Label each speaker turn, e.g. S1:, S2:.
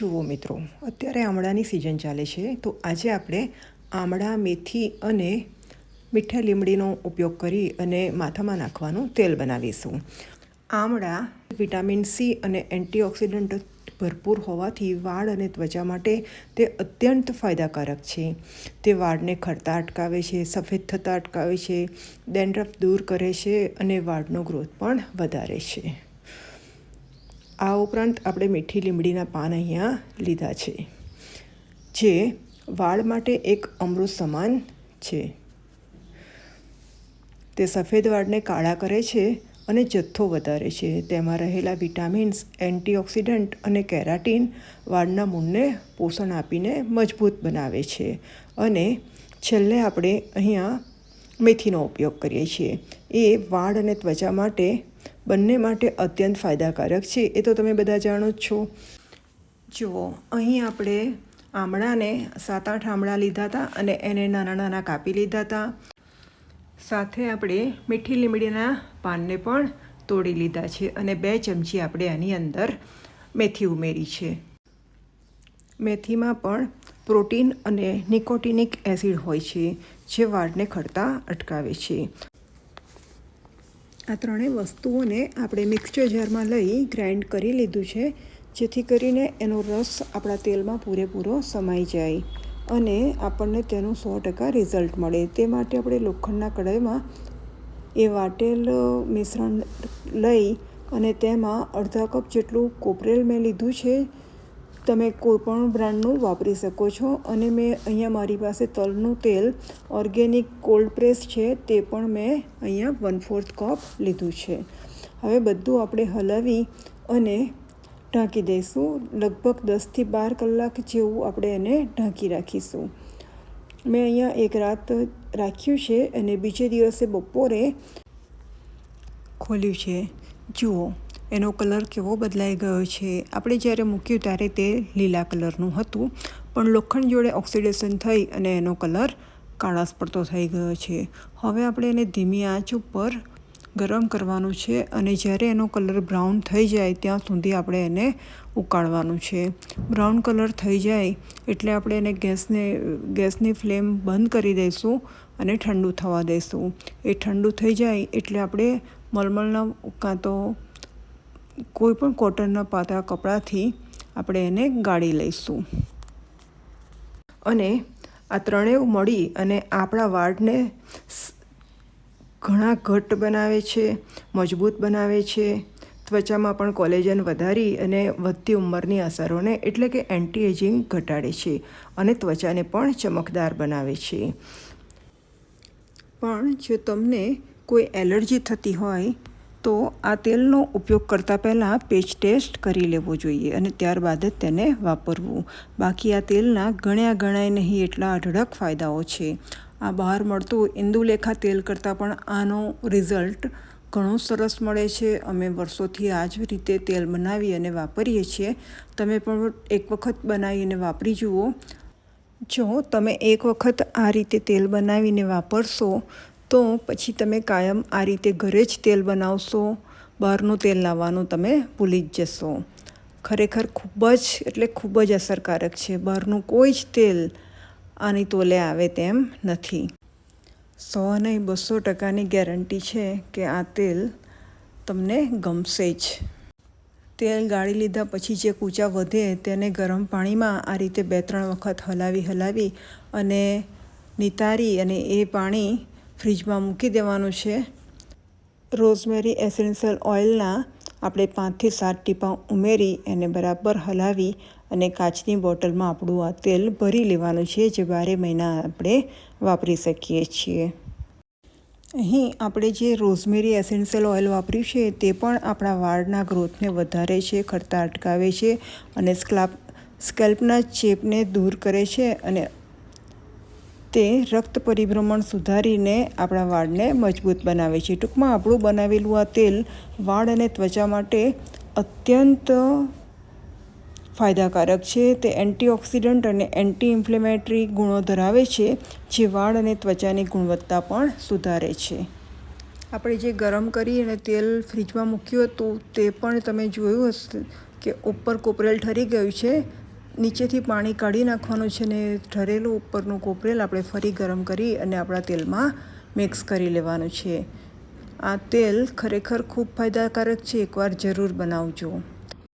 S1: જુઓ મિત્રો, અત્યારે આમળાની સિઝન ચાલે છે, તો આજે આપણે આમળા, મેથી અને મીઠા લીમડીનો ઉપયોગ કરી અને માથામાં નાખવાનું તેલ બનાવીશું. આમળા વિટામિન સી અને એન્ટીઓક્સિડન્ટ ભરપૂર હોવાથી વાળ અને ત્વચા માટે તે અત્યંત ફાયદાકારક છે. તે વાળને ખરતા અટકાવે છે, સફેદ થતાં અટકાવે છે, ડેન્ડ્રફ દૂર કરે છે અને વાળનો ગ્રોથ પણ વધારે છે. આ ઉપરાંત આપણે મીઠી લીમડીના પાન અહીંયા લીધા છે, જે વાળ માટે એક અમૃત સમાન છે. તે સફેદ વાળને કાળા કરે છે અને જથ્થો વધારે છે. તેમાં રહેલા વિટામિન્સ, એન્ટીઓક્સિડન્ટ અને કેરાટીન વાળના મૂળને પોષણ આપીને મજબૂત બનાવે છે. અને છેલ્લે આપણે અહીંયા મેથીનો ઉપયોગ કરીએ છીએ. એ વાળ અને ત્વચા માટે બંને માટે અત્યંત ફાયદાકારક છે. એ તો તમે બધા જાણો જ છો. જુઓ અહીં આપણે આમળાને સાત આઠ આમળા લીધા હતા અને એને નાના નાના કાપી લીધા હતા. સાથે આપણે મીઠી લીમડીના પાનને પણ તોડી લીધા છે અને બે ચમચી આપણે આની અંદર મેથી ઉમેરી છે. મેથીમાં પણ પ્રોટીન અને નિકોટિનિક એસિડ હોય છે, જે વાળને ખરતા અટકાવે છે. આ ત્રણેય વસ્તુઓને આપણે મિક્સચર જારમાં લઈ ગ્રાઇન્ડ કરી લીધું છે, જેથી કરીને એનો રસ આપણા તેલમાં પૂરેપૂરો સમાઈ જાય અને આપણને તેનું સો ટકા રિઝલ્ટ મળે. તે માટે આપણે લોખંડના કઢાઈમાં એ વાટેલ મિશ્રણ લઈ અને તેમાં અડધા કપ જેટલું કોપરેલ મેં લીધું છે તમે કોઈપણ બ્રાન્ડનું વાપરી શકો છો અને મેં અહીંયા મારી પાસે તલનું તેલ, ઓર્ગેનિક કોલ્ડ પ્રેસ છે તે પણ મેં અહીંયા વન ફોર્થ કપ લીધું છે. હવે બધું આપણે હલાવી અને ઢાંકી દઈશું. લગભગ દસથી બાર કલાક જેવું આપણે એને ઢાંકી રાખીશું. મેં અહીંયા એક રાત રાખ્યું છે અને બીજે દિવસે બપોરે ખોલ્યું છે. જુઓ, એનો કલર કેવો બદલાઈ ગયો છે. આપણે જ્યારે મૂક્યું ત્યારે તે લીલા કલરનું હતું, પણ લોખંડ જોડે ઓક્સિડેશન થઈ અને એનો કલર કાળાશ પડતો થઈ ગયો છે. હવે આપણે એને ધીમી આંચ ઉપર ગરમ કરવાનું છે અને જ્યારે એનો કલર બ્રાઉન થઈ જાય ત્યાં સુધી આપણે એને ઉકાળવાનું છે. બ્રાઉન કલર થઈ જાય એટલે આપણે એને ગેસને, ગેસની ફ્લેમ બંધ કરી દઈશું અને ઠંડુ થવા દઈશું. એ ઠંડુ થઈ જાય એટલે આપણે મલમલના કાં તો કોઈ પણ કોટનના પાતળા કપડાથી આપણે એને ગાળી લઈશું. અને આ ત્રણેય મળી અને આપણા વાળને ઘણા ઘટ્ટ બનાવે છે, મજબૂત બનાવે છે. ત્વચામાં પણ કોલેજન વધારી અને વધતી ઉંમરની અસરોને એટલે કે એન્ટી એજિંગ ઘટાડે છે અને ત્વચાને પણ ચમકદાર બનાવે છે. પણ જો તમને કોઈ એલર્જી થતી હોય તો આ તેલનો ઉપયોગ કરતાં પહેલાં પેચ ટેસ્ટ કરી લેવો જોઈએ અને ત્યારબાદ જ તેને વાપરવું. બાકી આ તેલના ગણ્યા ગણાય નહીં એટલા અઢળક ફાયદાઓ છે. આ બહાર મળતું ઇન્દુલેખા તેલ કરતાં પણ આનો રિઝલ્ટ ઘણો સરસ મળે છે. અમે વર્ષોથી આ જ રીતે તેલ બનાવી અને વાપરીએ છીએ. તમે પણ એક વખત બનાવીને વાપરી જુઓ. જો તમે એક વખત આ રીતે તેલ બનાવીને વાપરશો તો પછી તમે કાયમ આ રીતે ઘરે જ તેલ બનાવશો, બહારનું તેલ લાવવાનું તમે ભૂલી જ જશો. ખરેખર ખૂબ જ, એટલે ખૂબ જ અસરકારક છે. બહારનું કોઈ જ તેલ આની તોલે આવે તેમ નથી. સો નહીં બસો ટકાની ગેરંટી છે કે આ તેલ તમને ગમશે જ. તેલ ગાળી લીધા પછી જે કૂચા વધે તેને ગરમ પાણીમાં આ રીતે બે ત્રણ વખત હલાવી હલાવી અને નિતારી અને એ પાણી ફ્રીજમાં મૂકી દેવાનું છે. રોઝમેરી એસેન્શિયલ ઓઇલના આપણે પાંચથી સાત ટીપા ઉમેરી એને બરાબર હલાવી અને કાચની બોટલમાં આપણું આ તેલ ભરી લેવાનું છે જે બારે મહિના આપણે વાપરી શકીએ છીએ. અહીં આપણે જે રોઝમેરી એસેન્શિયલ ઓઇલ વાપર્યું છે તે પણ આપણા વાળના ગ્રોથને વધારે છે ખરતા અટકાવે છે અને સ્ક્લાપ સ્કેલ્પના ચેપને દૂર કરે છે અને તે રક્ત પરિભ્રમણ સુધારીને આપણા વાળને મજબૂત બનાવે છે. ટૂંકમાં આપણું બનાવેલું આ તેલ વાળ અને ત્વચા માટે અત્યંત ફાયદાકારક છે. તે એન્ટીઓક્સિડન્ટ અને એન્ટી ઇન્ફ્લેમેટરી ગુણો ધરાવે છે, જે વાળ અને ત્વચાની ગુણવત્તા પણ સુધારે છે. આપણે જે ગરમ કરી અને તેલ ફ્રીજમાં મૂક્યું હતું, તે પણ તમે જોયું હશે કે ઉપર કોપરેલ ઠરી ગયું છે. નીચેથી પાણી કાઢી નાખવાનું છે ને ઠરેલું ઉપરનું કોપરેલ આપણે ફરી ગરમ કરી અને આપણા તેલમાં મિક્સ કરી લેવાનું છે. આ તેલ ખરેખર ખૂબ ફાયદાકારક છે. એકવાર જરૂર બનાવજો.